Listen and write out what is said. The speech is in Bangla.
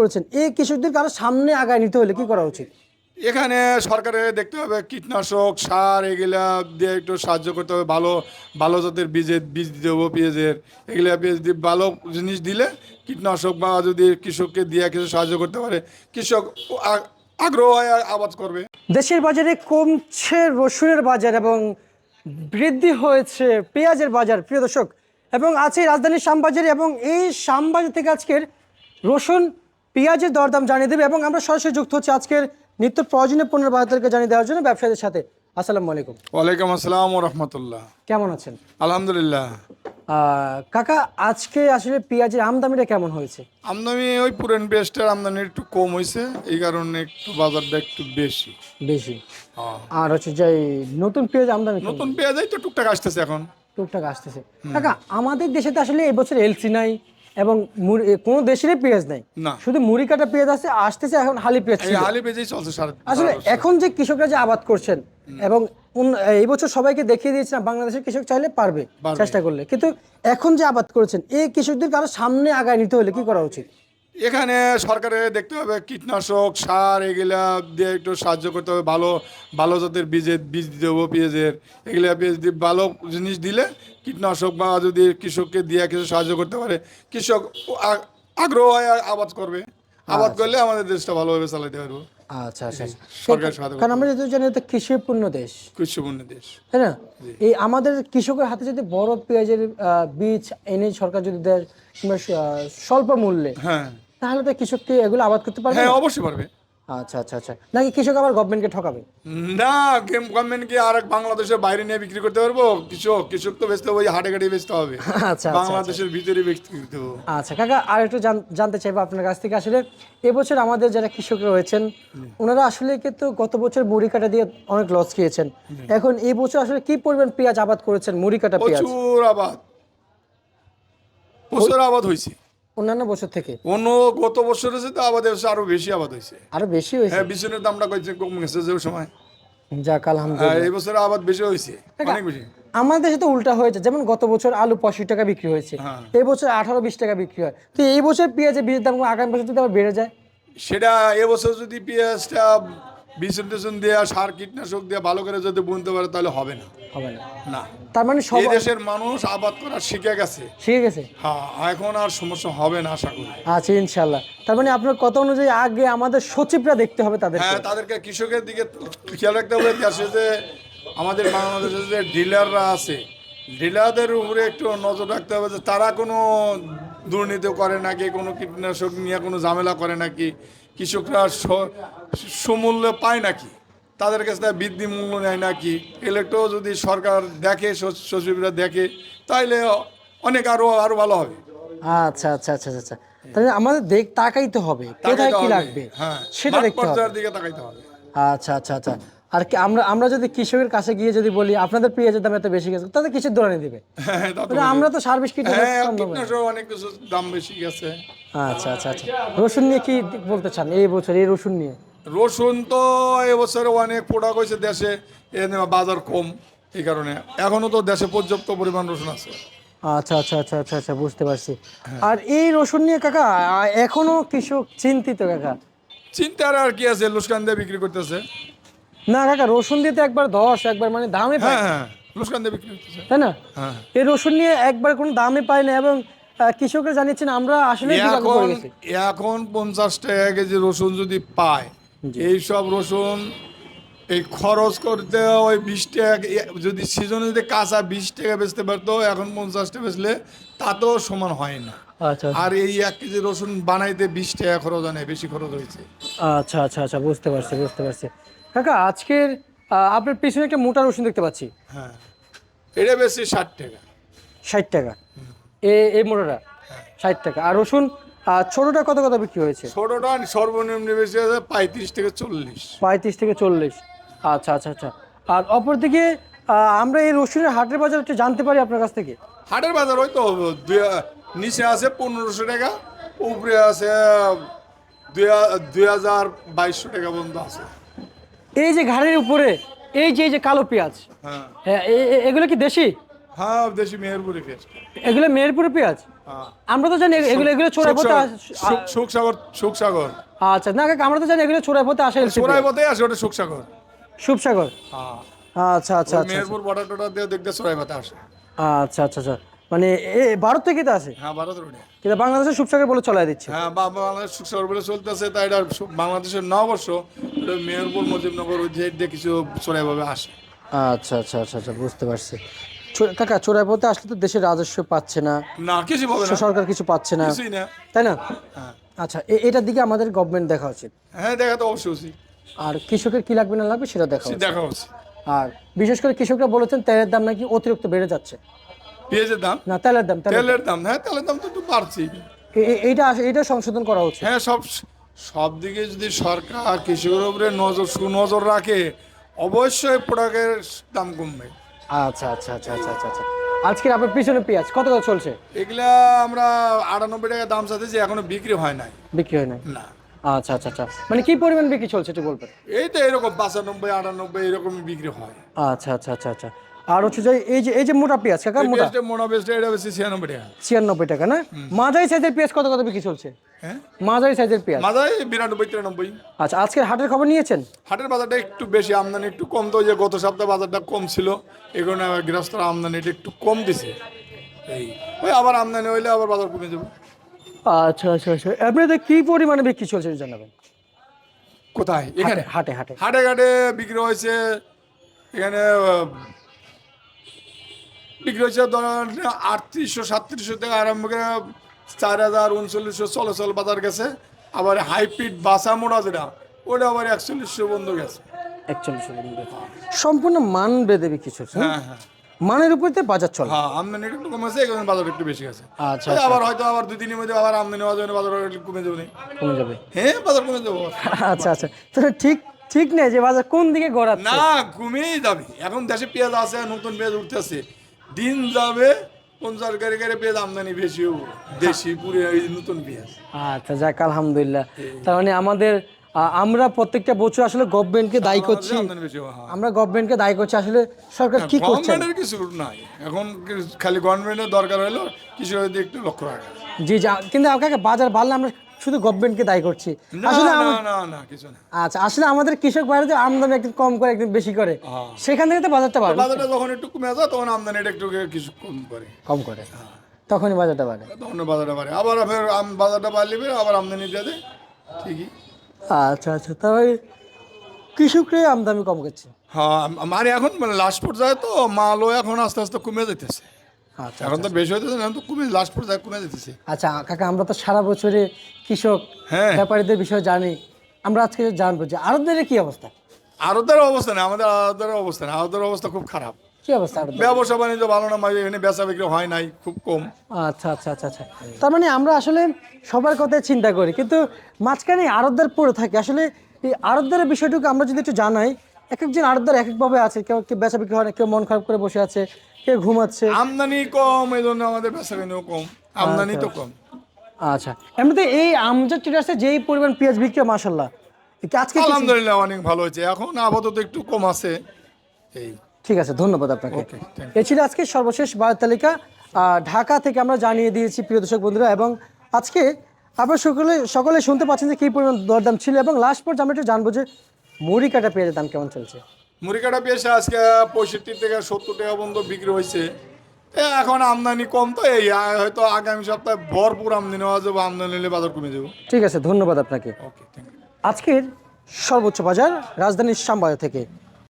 করেছেন? এই কৃষকদেরকে আরও সামনে আগায় নিতে হলে কি করা উচিত? এখানে সরকারে দেখতে হবে কীটনাশক সার এগুলা দিয়ে একটু সাহায্য করতে হবে। ভালো ভালো জাতের বীজের বীজ দিতে হবে পেঁয়াজের। এগুলা পেঁয়াজ দিয়ে ভালো জিনিস দিলে কীটনাশক বা যদি কৃষককে দিয়ে কিছু সাহায্য করতে পারে কৃষক আগ্রহ হয় আবাদ করবে। দেশের বাজারে কমছে রসুনের বাজার এবং বৃদ্ধি হয়েছে পেঁয়াজের বাজার প্রিয় দর্শক। এবং আছে রাজধানীর শ্যামবাজারে এবং এই শ্যামবাজার থেকে আজকের রসুন পেঁয়াজের দরদাম জানিয়ে দেবে এবং আমরা সরাসরি যুক্ত হচ্ছে আজকের নিত্য প্রয়োজনীয় পণ্যের বাজারকে জানিয়ে দেওয়ার জন্য ব্যবসায়ীদের সাথে। আসসালামু আলাইকুম। ওয়ালাইকুম আসসালাম রহমতুল্লাহ। কেমন আছেন? আলহামদুলিল্লাহ। কাকা আজকে আসলে পেঁয়াজের আমদামিটা কেমন হয়েছে? আমদানি ওই পুরান পেঁয়াজটার আমদানি একটু কম হয়েছে এই কারণে একটু বাজারটা একটু বেশি। বেশি? হ্যাঁ। আর হচ্ছে যে নতুন পেঁয়াজ আমদানি নতুন পেঁয়াজই তো টুকটাক আসতেছে এখন। টুকটাক আসতেছে। কাকা আমাদের দেশে তো আসলে এবছর এলসি নাই এবং কোন দেশেরই পেঁয়াজ নাই। শুধু মুড়ি কাটা পেঁয়াজ আছে আসতেছে এখন হালি পেঁয়াজ হালি পেঁয়াজই চলছে আসলে এখন যে কৃষকরা যে আবাদ করছেন এবং এই বছর সবাইকে দেখিয়ে দিয়েছেন না বাংলাদেশের কৃষক চাইলে পারবে পারবে। চেষ্টা করলে। কিন্তু এখন যে আবাদ করেছেন এই কৃষকদের কারও সামনে আগায় নিতে হলে কি করা উচিত? এখানে সরকারে দেখতে হবে কীটনাশক সার এগুলা দিয়ে একটু সাহায্য করতে হবে। ভালো ভালো জাতের বীজের বীজ দিতে হবে পেঁয়াজের। এগুলা পেঁয়াজ দিয়ে ভালো জিনিস দিলে কীটনাশক বা যদি কৃষককে দিয়ে কিছু সাহায্য করতে পারে কৃষক আগ্রহ হয় আবাদ করবে। আবাদ করলে আমাদের দেশটা ভালোভাবে চালাতে পারব। আচ্ছা আচ্ছা কারণ আমরা যেহেতু জানি এটা কৃষি পূর্ণ দেশ। কৃষিপূর্ণ দেশ। তাই না? এই আমাদের কৃষকের হাতে যদি বড় পেঁয়াজের বীজ এনে সরকার যদি দেয় কিংবা স্বল্প মূল্যে হ্যাঁ। তাহলে তো কৃষককে এগুলো আবাদ করতে পারবে? হ্যাঁ অবশ্যই পারবে। আচ্ছা আচ্ছা আচ্ছা। নাকি কৃষক আবার গভর্নমেন্টকে ঠকাবে? না গেম গভর্নমেন্ট কি আর বাংলাদেশের বাইরে নিয়ে বিক্রি করতে পারব? কৃষক কৃষক তো বেচতে হবে হাটে ঘাটে বেচতে হবে। আচ্ছা আচ্ছা বাংলাদেশের ভিতরে বিক্রি করতে হবে আচ্ছা কাকা আর একটু জানতে চাইব আপনার কাছ থেকে আসলে এবছর আমাদের যারা কৃষক রয়েছেন ওনারা আসলে কিন্তু গত বছর মুড়ি কাটা দিয়ে অনেক লস খেয়েছেন। এখন এই বছর আসলে কি পরিমাণ পেঁয়াজ আবাদ করেছেন মুড়ি কাটা পেঁয়াজ? প্রচুর আবাদ। প্রচুর আবাদ হয়েছে। অন্যান্য বছর থেকে? অন্য গত বছর হয়েছে তো আবাদ হয়েছে আরও বেশি আবাদ হয়েছে। আরও বেশি হয়েছে? হ্যাঁ বিছুনের দামটা কইছে কম গেছে যে সময়। যাক আলহামদুলিল্লাহ। হ্যাঁ, এই বছর আবাদ বেশি হয়েছে অনেক বেশি। আমাদের দেশে তো উল্টা হয়েছে। যেমন গত বছর আলু পঁয়ষট্টি টাকা বিক্রি হয়েছে হ্যাঁ। এই বছর আঠারো বিশ টাকা বিক্রি হয়। তো এই বছর পেঁয়াজের বীজের দাম আগামী বছর যদি আবার বেড়ে যায়? সেটা এবছর যদি পেঁয়াজটা বিছুন টিছুন দিয়ে সার কীটনাশক দিয়ে ভালো করে যদি বুনতে পারে তাহলে হবে না। হবে না। না। তার মানে সব এই দেশের মানুষ আবাদ করা শিখে গেছে। শিখে গেছে? হ্যাঁ এখন আর সমস্যা হবে না আশা করি। আচ্ছা ইনশাল্লাহ তার মানে আপনার কথা অনুযায়ী আগে আমাদের সচিবরা দেখতে হবে তাদের হ্যাঁ তাদেরকে কৃষকের দিকে খেয়াল রাখতে হবে। দেশে যে আমাদের বাংলাদেশে যে ডিলাররা আছে ডিলারদের উপরে একটু নজর রাখতে হবে যে তারা কোনো দুর্নীতি করে নাকি কোনো কীটনাশক নিয়ে কোনো ঝামেলা করে নাকি কৃষকরা সমূল্যে পায় নাকি? তাদের কাছে তারা বৃদ্ধি মূল্য নেয় নাকি? এগুলো একটু যদি সরকার দেখে সচিবরা দেখে তাইলে অনেক আরও আরও ভালো হবে। আচ্ছা আচ্ছা আচ্ছা আচ্ছা। তাহলে আমাদের দেখ তাকাইতে হবে। কোথায় কি লাগবে? হ্যাঁ সেটা দেখতে হবে। দিকে তাকাইতে হবে। আচ্ছা আচ্ছা আচ্ছা। আর কি আমরা আমরা যদি কৃষকের কাছে গিয়ে যদি বলি আপনাদের পেঁয়াজের দাম এত বেশি গেছে তাদের কিসের দৌড়ানি দিবে? হ্যাঁ আমরা তো সার বিষ কীটনাশক হ্যাঁ অনেক কিছু দাম বেশি গেছে। আচ্ছা আচ্ছা আচ্ছা। রসুন নিয়ে কি বলতে চান এই বছর এই রসুন নিয়ে? রসুন তো এবছরে অনেক প্রোডাক্ট হয়েছে দেশে বাজার কম এই কারণে। এখনও তো দেশে পর্যাপ্ত পরিমাণ রসুন আছে। আচ্ছা আচ্ছা আচ্ছা আচ্ছা আচ্ছা বুঝতে পারছি। আর এই রসুন নিয়ে কাকা এখনও কৃষক চিন্তিত কাকা? চিন্তার আর কি আছে লুসকান দিয়ে বিক্রি করতেছে। না কাকা রসুন দিতে একবার দশ একবার মানে দামে পায়। হ্যাঁ হ্যাঁ লুসকান দিয়ে বিক্রি করতেছে তাই না? হ্যাঁ এই রসুন নিয়ে একবার কোনো দামে পায় না এবং কৃষকরা জানিয়েছেন আমরা আসলে এখন এখন পঞ্চাশ টাকা কেজি রসুন যদি পায় এই সব রসুন এই খরচ করতে ওই বিশ টাকা যদি সিজনে যদি কাঁচা বিশ টাকা বেচতে পারতো এখন পঞ্চাশ টাকা বেচলে তাতেও সমান হয় না। আর এই এক কেজি রসুন বানাইতে বিশ টাকা খরচ হয় বেশি খরচ হয়েছে। আচ্ছা আচ্ছা আচ্ছা বুঝতে পারছি বুঝতে পারছি। কাকা আজকের আপনার পিছনে একটা মোটা রসুন দেখতে পাচ্ছি। হ্যাঁ। এটা বেশি ষাট টাকা। ষাট টাকা। এ এই মোটাটা? ষাট টাকা। আর রসুন ছোটটা কত কত বিক্রি হয়েছে? ছোটটা সর্বনিম্ন বেশি আছে পঁয়ত্রিশ থেকে চল্লিশ। পঁয়ত্রিশ থেকে চল্লিশ। আচ্ছা আচ্ছা আচ্ছা। আর অপরদিকে আমরা এই রসুনের হাটের বাজার একটু জানতে পারি আপনার কাছ থেকে। হাটের বাজার ওই তো নিচে আছে পনেরোশো টাকা উপরে আছে দুই হাজার বাইশশো টাকা পর্যন্ত আছে। এই যে ঘাড়ের উপরে এই যে এই যে কালো পেঁয়াজ হ্যাঁ। এগুলো কি দেশি? হ্যাঁ দেশি মেহেরপুরি পেঁয়াজ। এগুলো মেহেরপুরের পেঁয়াজ? হ্যাঁ। আমরা তো জানি এগুলো এগুলো চোরাই পথে সুখসাগর- সুখসাগর সুখসাগর আচ্ছা না কাকা আমরা তো জানি এগুলো চোরাই পথে আসে। চোরাই পথে আসে ওটা সুখসাগর শুভসাগর হ্যাঁ। আচ্ছা আচ্ছা আচ্ছা মেহেরপুর বর্ডার টর্ডার দিয়ে দেখতে চোরাই পথে আসে। আচ্ছা আচ্ছা আচ্ছা। মানে এ ভারত থেকে তো আসে হ্যাঁ ভারত রোডে। কিন্তু বাংলাদেশের শুভসাগর বলে চলাই দিচ্ছে। হ্যাঁ বা বাংলাদেশ সুখসাগর বলে চলতেছে তাই এটা সু- বাংলাদেশের নববর্ষ এটা মেহেরপুর মুজিবনগর ওই যে দিয়ে কিছু চোরাই ভাবে আসে। আচ্ছা আচ্ছা আচ্ছা আচ্ছা বুঝতে পারছি। কাকা চোরাই পথে আসলে তো দেশের রাজস্ব পাচ্ছে না। না কিছু পাবে না। সরকার কিছু পাচ্ছে না। কিছুই না। তাই না? হ্যাঁ। আচ্ছা এ- এটার দিকে আমাদের গভর্নমেন্ট দেখা উচিত। হ্যাঁ দেখা তো অবশ্যই উচিত। আর কৃষকের কি লাগবে না লাগবে সেটা দেখা উচিত। দেখা উচিত। আর বিশেষ করে কৃষকরা বলেছেন তেলের দাম নাকি অতিরিক্ত বেড়ে যাচ্ছে। পেঁয়াজের দাম? না তেলের দাম তেলের দাম হ্যাঁ তেলের দাম তো একটু বাড়ছে এইটা এইটা সংশোধন করা উচিত। হ্যাঁ সব সব দিকে যদি সরকার কৃষকের উপরে নজর সুনজর রাখে অবশ্যই প্রোডাক্টের দাম কমবে। আচ্ছা আচ্ছা আচ্ছা আচ্ছা আচ্ছা আচ্ছা। আজকের আপনার পিছনে পেঁয়াজ কত কত চলছে? এগুলা আমরা আটানব্বই টাকা দাম চাইতেছি এখনও বিক্রি হয় নাই। বিক্রি হয় নাই? না। আচ্ছা আচ্ছা আচ্ছা। মানে কি পরিমাণ বিক্রি চলছে একটু বলবেন? এই তো এরকম পঁচানব্বই আটানব্বই এরকমই বিক্রি হয়। আচ্ছা আচ্ছা আচ্ছা আচ্ছা। আর হচ্ছে যে এই যে এই যে মোটা পেঁয়াজ কাকা মোটা? মোটা পেঁয়াজটা এটা বেশি ছিয়ানব্বই টাকা। ছিয়ানব্বই টাকা না? মাঝারি সাইজের পেঁয়াজ কত কত বিক্রি চলছে? হ্যাঁ? মাঝারি সাইজের পেঁয়াজ? মাথায় বিরানব্বই তিরানব্বই। আচ্ছা আজকের হাটের খবর নিয়েছেন? হাটের বাজারটা একটু বেশি আমদানি একটু কম তো যে গত সপ্তাহে বাজারটা কম ছিল। এই কারণে গৃহস্থরা আমদানিটা একটু কম দিছে। এই ওই আবার আমদানি হইলে আবার বাজার কমে যাবে। আচ্ছা আচ্ছা আচ্ছা। আপনাদের কি পরিমাণে বিক্রি চলছে জানাবেন? কোথায়? এখানে? হাটে হাটে। হাটে ঘাটে বিক্রি হয়েছে এখানে বিক্রি হয়েছে ধরেন আটত্রিশশো সাতত্রিশশো থেকে আরম্ভ করে চার হাজার উনচল্লিশশো চলাচল বাজার গেছে। আবার হাইপিড বাসা মোড়া যেটা ওটা আবার একচল্লিশশো বন্ধ গেছে। একচল্লিশ সম্পূর্ণ মান বেঁধে বিক্রি চলছে হ্যাঁ হ্যাঁ। মানের উপর বাজার চলে। হ্যাঁ আমদানি একটু কমেছে এখানে বাজার একটু বেশি আছে আচ্ছা ওই আবার হয়তো আবার দুই দিনের মধ্যে আবার আমদানি হওয়ার জন্য বাজার একটু কমে যাবে। কমে যাবে। হ্যাঁ বাজার কমে যাব। আচ্ছা আচ্ছা। তাহলে ঠিক ঠিক নেই যে বাজার কোন দিকে গড়াচ্ছে? না কমেই যাবে। এখন দেশে পেঁয়াজ আছে নতুন পেঁয়াজ উঠতেছে। দিন যাবে কোন সরকারি গাড়ি পেঁয়াজ আমদানি বেশি হব। দেশি পুরে নতুন পেঁয়াজ। আচ্ছা যাক আলহামদুলিল্লাহ। তার মানে আমাদের আমরা প্রত্যেকটা বছর আসলে গভর্নমেন্টকে দায়ী করছি। হ্যাঁ আমরা গভর্নমেন্টকে দায়ী করছি আসলে সরকার কি করছে? কিছু নাই। এখন খালি গভর্নমেন্টের দরকার হলো দিকে একটু লক্ষ্য রাখা। জি যা কিন্তু আপনাকে বাজার বাড়লে আমরা শুধু গভর্নমেন্টকে দায়ী করছি। আসলে না না না কিছু না। আচ্ছা আসলে আমাদের কৃষক ভাইরা আমদানি একদিন কম করে একদিন বেশি করে হ্যাঁ। সেখান থেকে তো বাজারটা বাড়ে। বাজারটা যখন একটু কমে যায় তখন আমদানিটা একটু কিছু কম করে। কম করে। তখনই বাজারটা বাড়ে। তখন বাজারটা বাড়ে। আবার বাজারটা বাড়লে আবার আমদানি দেয় ঠিকই। আচ্ছা আচ্ছা তবে কৃষকরাই আমদানি কম করছে। হ্যাঁ মানে এখন মানে লাস্ট পর্যায়ে তো মালও এখন আস্তে আস্তে কমে যেতেছে আচ্ছা এখন তো বেশি হইতেছে না এখন তো কমে লাস্ট পর্যায়ে কমে যেতেছে আচ্ছা কাকা আমরা তো সারা বছরে কৃষক হ্যাঁ। ব্যাপারীদের বিষয়ে জানি। আমরা আজকে জানব যে আরবদের কি অবস্থা? আরতের অবস্থা না আমাদের আরতের অবস্থা না আরতের অবস্থা খুব খারাপ। কি অবস্থা ব্যবসা বাণিজ্য ভালো না মানে এখানে বেচা বিক্রি হয় নাই খুব কম। আচ্ছা আচ্ছা আচ্ছা আচ্ছা। তার মানে আমরা আসলে সবার কথাই চিন্তা করি কিন্তু মাঝখানে আরবদার পড়ে থাকে। আসলে এই আরবদারের বিষয়টুকু আমরা যদি একটু জানাই এক একজন আরবদার এক একভাবে আছে কেউ কেউ বেচা বিক্রি হয় না কেউ মন খারাপ করে বসে আছে কেউ ঘুমাচ্ছে। আমদানি কম এই জন্য আমাদের বেচা বিক্রিও কম আমদানি তো কম। আচ্ছা। এমনিতে এই আমজাদ ট্রেডার্সে যেই পরিমাণ পেঁয়াজ বিক্রি মাসাল্লাহ আজকে আলহামদুলিল্লাহ অনেক ভালো হয়েছে। এখন আপাতত একটু কম আছে। এই ঠিক আছে ধন্যবাদ আপনাকে। এ ছিল আজকে সর্বশেষ বায়ু তালিকা। ঢাকা থেকে আমরা জানিয়ে দিয়েছি প্রিয় দর্শক বন্ধুরা এবং আজকে আপনারা সকলে সকলে শুনতে পাচ্ছেন যে কী পরিমাণ দরদাম ছিল এবং লাস্ট পর্যন্ত আমরা একটু জানব যে মুড়ি কাটা পেঁয়াজের দাম কেমন চলছে। মুড়ি কাটা পেয়েছে আজকে পঁয়ষট্টি থেকে সত্তর টাকা পর্যন্ত বিক্রি হয়েছে। এখন আমদানি কম তো এই হয়তো আগামী সপ্তাহে ভরপুর আমদানি হওয়া যাবে আমদানি নিলে বাজার কমে যাবে। ঠিক আছে ধন্যবাদ আপনাকে। ওকে থ্যাংক ইউ আজকের সর্বোচ্চ বাজার রাজধানীর শ্যামবাজার থেকে।